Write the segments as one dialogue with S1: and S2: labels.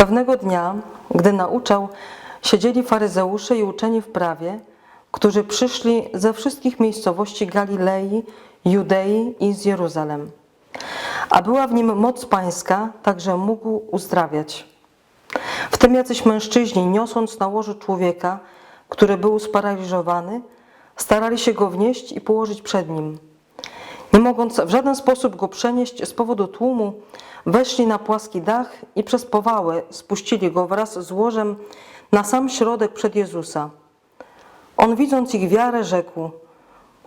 S1: Pewnego dnia, gdy nauczał, siedzieli faryzeusze i uczeni w prawie, którzy przyszli ze wszystkich miejscowości Galilei, Judei i z Jeruzalem. A była w nim moc pańska, także mógł uzdrawiać. Wtem jacyś mężczyźni, niosąc na łożu człowieka, który był sparaliżowany, starali się go wnieść i położyć przed nim. Nie mogąc w żaden sposób go przenieść z powodu tłumu, weszli na płaski dach i przez powałę spuścili go wraz z łożem na sam środek przed Jezusa. On widząc ich wiarę rzekł,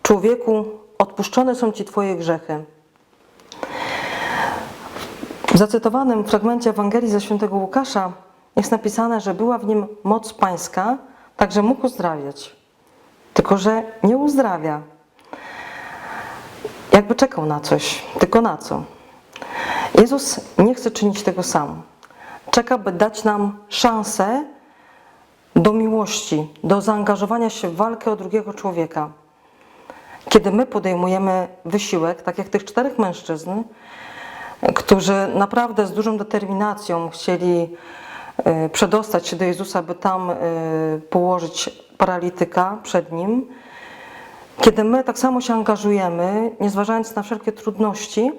S1: człowieku, odpuszczone są ci twoje grzechy. W zacytowanym fragmencie Ewangelii ze świętego Łukasza jest napisane, że była w nim moc pańska, także mógł uzdrawiać. Tylko, że nie uzdrawia. Jakby czekał na coś, tylko na co? Jezus nie chce czynić tego sam. Czeka, by dać nam szansę do miłości, do zaangażowania się w walkę o drugiego człowieka. Kiedy my podejmujemy wysiłek, tak jak tych czterech mężczyzn, którzy naprawdę z dużą determinacją chcieli e, przedostać się do Jezusa, by tam e, położyć paralityka przed nim, kiedy my tak samo się angażujemy, nie zważając na wszelkie trudności,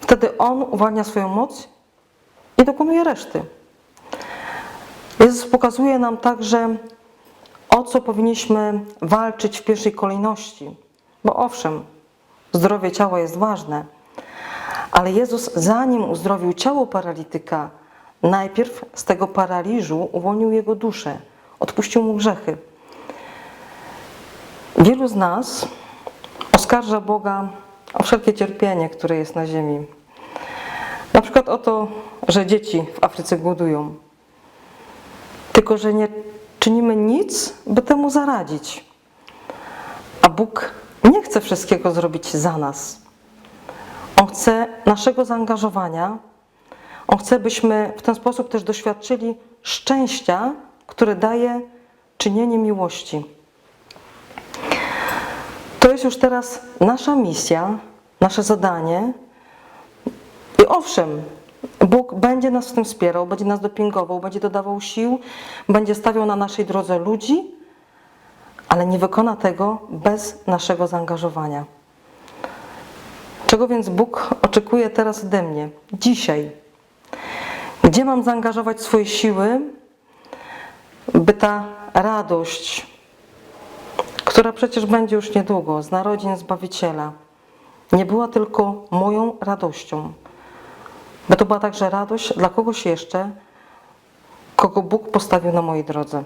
S1: wtedy On uwalnia swoją moc i dokonuje reszty. Jezus pokazuje nam także, o co powinniśmy walczyć w pierwszej kolejności. Bo owszem, zdrowie ciała jest ważne, ale Jezus, zanim uzdrowił ciało paralityka, najpierw z tego paraliżu uwolnił jego duszę, odpuścił mu grzechy. Wielu z nas oskarża Boga o wszelkie cierpienie, które jest na ziemi. Na przykład o to, że dzieci w Afryce głodują. Tylko, że nie czynimy nic, by temu zaradzić. A Bóg nie chce wszystkiego zrobić za nas. On chce naszego zaangażowania. On chce, byśmy w ten sposób też doświadczyli szczęścia, które daje czynienie miłości. Jest już teraz nasza misja, nasze zadanie. I owszem, Bóg będzie nas w tym wspierał, będzie nas dopingował, będzie dodawał sił, będzie stawiał na naszej drodze ludzi, ale nie wykona tego bez naszego zaangażowania. Czego więc Bóg oczekuje teraz ode mnie, dzisiaj? Gdzie mam zaangażować swoje siły, by ta radość, która przecież będzie już niedługo z narodzin Zbawiciela, nie była tylko moją radością, by to była także radość dla kogoś jeszcze, kogo Bóg postawił na mojej drodze.